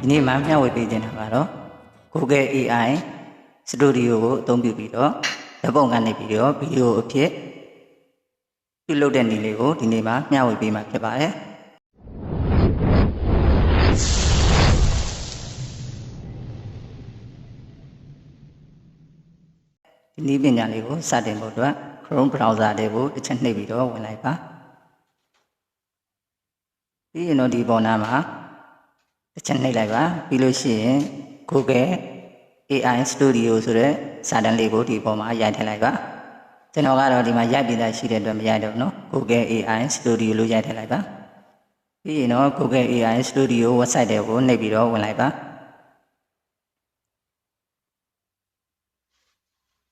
ဒီနေ့မှမျှဝေပေးခြင်းတာကတော့ Google AI Studio ကိုအသုံးပြုပြီးတော့ဓာတ်ပုံကနေပြီးတော့ဗီဒီယိုအဖြစ်ပြုလုပ်တဲ့နည်းလေးကိုဒီနေ့မှမျှဝေပေးမှာဖြစ်ပါတယ်ဒီနည်းပညာလေးကိုစတင်ဖို့အတွက် Chrome browser တွေကိုတစ်ချက်နှိပ်ပြီးတော့ဝင်လိုက်ပါပြီးရင်တော့ဒီပေါ်နာမှာ တစ်ချက်နှိပ်လိုက်ပါပြီးလို့ရှိရင် Google AI Studio ဆိုတဲ့စာတန်းလေးကိုဒီပေါ်မှာရိုက်ထည့်လိုက်ပါကျွန်တော်ကတော့ဒီမှာရိုက်ပြီးသားရှိတဲ့အတွက်မရိုက်တော့နော် Google AI Studio လို့ရိုက်ထည့်လိုက်ပါပြီးရင်တော့ Google AI Studio website တွေကိုနှိပ်ပြီးတော့ဝင်လိုက်ပါ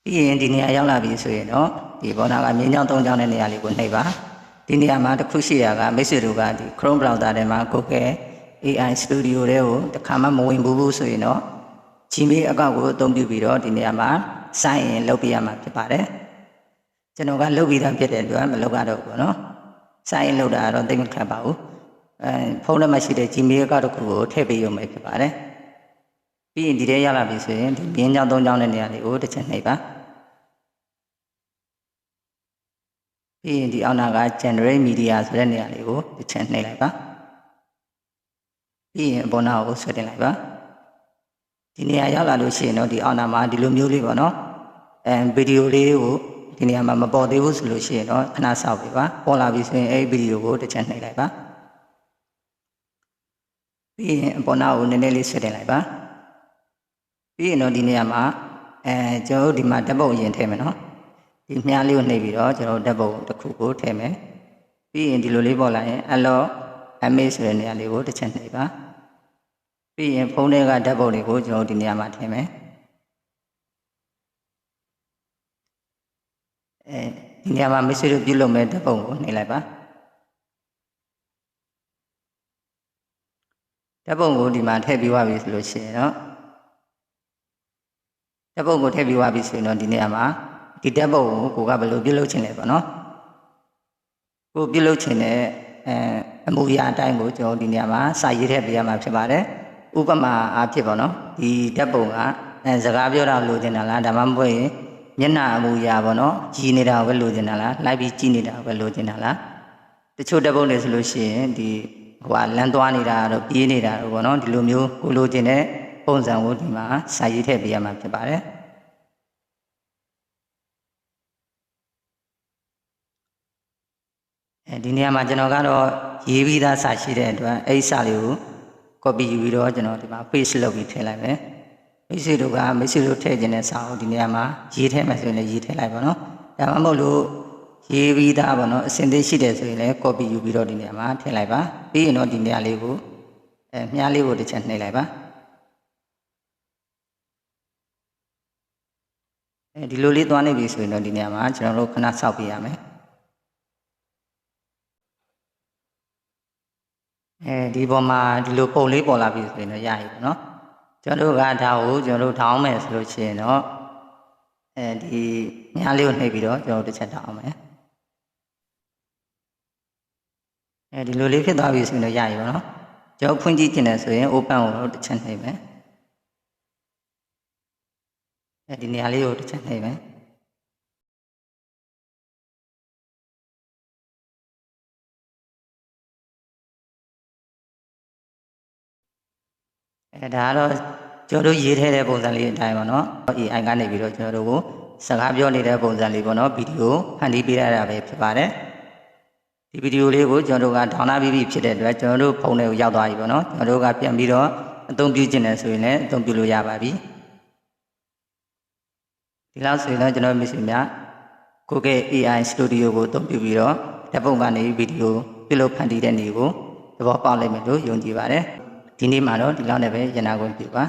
ပြီးရင်ဒီနေရာရောက်လာပြီဆိုရင်တော့ဒီဘောနာကမြင်းကြောင်းသုံးကြောင်းတဲ့နေရာလေးကိုနှိပ်ပါဒီနေရာမှာတစ်ခုရှိရာကမိတ်ဆွေတို့ကဒီ Chrome browser ထဲမှာ Google AI Studio တဲ့ကိုတစ်ခါမှမဝင်ဘူးဘူးဆိုရင်တော့ Gmail အကောင့်ကိုအသုံးပြုပြီးတော့ဒီနေရာမှာ sign in လုပ်ပေးရမှာဖြစ်ပါတယ်။ကျွန်တော်ကလုပ်ပြီးသားဖြစ်တယ်ပြောမလုပ်ရတော့ဘူးနော်။ sign in လုပ်တာတော့သိမခက်ပါဘူး။အဲဖုန်းထဲမှာရှိတဲ့ Gmail အကောင့်တစ်ခုကိုထည့်ပေးရုံပဲဖြစ်ပါတယ်။ပြီးရင်ဒီထဲရလာပြီဆိုရင်ဒီပြင်းကြောင်းသုံးကြောင်းတဲ့နေရာလေးကိုတစ်ချက်နှိပ်ပါ။ပြီးရင်ဒီအောက်နာက generate media ဆိုတဲ့နေရာလေးကိုတစ်ချက်နှိပ်လိုက်ပါ။ ပြီးရင်အပေါ်နာကိုဆွဲတင်လိုက်ပါဒီနေရာရောက်လာလို့ရှိရင်တော့ဒီအောက်နာမှာဒီလိုမျိုးလေးပေါ့နော်အဲဗီဒီယိုလေးကိုဒီနေရာမှာမပေါ်သေးဘူးဆိုလို့ရှိရင်တော့ခဏစောင့်ပေးပါပေါ်လာပြီဆိုရင်အဲဒီဗီဒီယိုကိုတစ်ချက်နှိပ်လိုက်ပါပြီးရင်အပေါ်နာကိုနည်းနည်းလေးဆွဲတင်လိုက်ပါပြီးရင်တော့ဒီနေရာမှာအဲကျွန်တော်တို့ဒီမှာဓာတ်ပုံရင်ထည့်မယ်နော်ဒီမြားလေးကိုနှိပ်ပြီးတော့ကျွန်တော်တို့ဓာတ်ပုံတစ်ခုကိုထည့်မယ်ပြီးရင်ဒီလိုလေးပေါ်လာရင် allo image ဆိုတဲ့နေရာလေးကိုတစ်ချက်နှိပ်ပါပြီးရင်ဖုန်းထဲကဓာတ်ပုံတွေကိုကျွန်တော်တို့ဒီနေရာမှာထည့်မယ်အဲဒီနေရာမှာမဆွေတို့ပြုလုပ်မဲ့ဓာတ်ပုံကိုနှိပ်လိုက်ပါဓာတ်ပုံကိုဒီမှာထည့်ပြီးသွားပြီဆိုလို့ရှိရင်တော့ဓာတ်ပုံကိုထည့်ပြီးသွားပြီဆိုရင်တော့ဒီနေရာမှာဒီဓာတ်ပုံကိုကိုကဘယ်လိုပြုလုပ်ချင်လဲပေါ့နော်ကိုပြုလုပ်ချင်တဲ့ အဲအမူအရာအတိုင်းကိုကျွန်တော်ဒီနေရာမှာစာရေးထည့်ပေးရမှာဖြစ်ပါတယ်ဥပမာအားဖြင့်ပေါ့နော်ဒီဓာတ်ပုံကအဲစကားပြောတာလိုချင်တာလားဒါမှမဟုတ်ရင်မျက်နှာအမူအရာပေါ့နော်ကြည်နေတာကိုပဲလိုချင်တာလားလိုက်ပြီးကြည်နေတာကိုပဲလိုချင်တာလားတချို့ဓာတ်ပုံတွေဆိုလို့ရှိရင်ဒီဟိုကလမ်းသွားနေတာတော့ပြေးနေတာတော့ပေါ့နော်ဒီလိုမျိုးကိုလိုချင်တဲ့ပုံစံကိုဒီမှာစာရေးထည့်ပေးရမှာဖြစ်ပါတယ် အဲဒီနေရာမှာကျွန်တော်ကတော့ရေးပြီးသားစာရှိတဲ့အတွက်အဲ့ဒီစာလေးကို copy ယူပြီးတော့ကျွန်တော်ဒီမှာ paste လုပ်ပြီးထည့်လိုက်မယ်မိတ်ဆွေတို့ကမိတ်ဆွေတို့ထည့်ခြင်းတဲ့စာကိုဒီနေရာမှာရေးထည့်မယ်ဆိုရင်လည်းရေးထည့်လိုက်ပါတော့ဒါမှမဟုတ်လို့ရေးပြီးသားပါတော့အစင်သေးရှိတယ်ဆိုရင်လည်း copy ယူပြီးတော့ဒီနေရာမှာထည့်လိုက်ပါပြီးရင်တော့ဒီနေရာလေးကိုအဲမြားလေးကိုတစ်ချက်နှိပ်လိုက်ပါအဲဒီလိုလေးသွားနေပြီဆိုရင်တော့ဒီနေရာမှာကျွန်တော်တို့ခဏစောက်ပြရမယ် အဲဒီပေါ်မှာဒီလိုပုံလေးပေါ်လာပြီဆိုရင်တော့ရပြီပေါ့နော်ကျွန်တော်တို့ကဒါကိုကျွန်တော်တို့ထောင်းမယ်ဆိုလို့ရှိရင်တော့အဲဒီညားလေးကိုနှိပ်ပြီးတော့ကျွန်တော်တို့တစ်ချက်ထောင်းမယ်အဲဒီလိုလေးဖြစ်သွားပြီဆိုရင်တော့ရပြီပေါ့နော်ကျွန်တော်ဖွင့်ကြည့်ချင်တယ်ဆိုရင် open ကိုတော့တစ်ချက်နှိပ်မယ်အဲဒီနေရာလေးကိုတစ်ချက်နှိပ်မယ် အဲဒါကတော့ကျွန်တော်တို့ရေးထဲတဲ့ပုံစံလေးအတိုင်းပေါ့နော် AI ကနေပြီးတော့ကျွန်တော်တို့ကိုစကားပြောနေတဲ့ပုံစံလေးပေါ့နော်ဗီဒီယိုဖန်တီးပေးရတာပဲဖြစ်ပါတယ်ဒီဗီဒီယိုလေးကိုကျွန်တော်တို့ကဒေါင်းနာပြီးပြီဖြစ်တဲ့အတွက်ကျွန်တော်တို့ဖုန်းထဲကိုရောက်သွားပြီပေါ့နော်ကျွန်တော်တို့ကပြန်ပြီးတော့အသုံးပြုခြင်းနဲ့ဆိုရင်လည်းအသုံးပြုလို့ရပါပြီဒီလောက်ဆိုရင်တော့ကျွန်တော်မိတ်ဆွေများ Google AI Studio ကိုအသုံးပြုပြီးတော့ဓာတ်ပုံကနေဗီဒီယိုပြုလုပ်ဖန်တီးတဲ့နေကိုသဘောပေါက်လိမ့်မယ်လို့ယုံကြည်ပါတယ် ဒီနေ့မှာတော့ဒီလောက်နဲ့ပဲရနာခွင့်ပြုပါ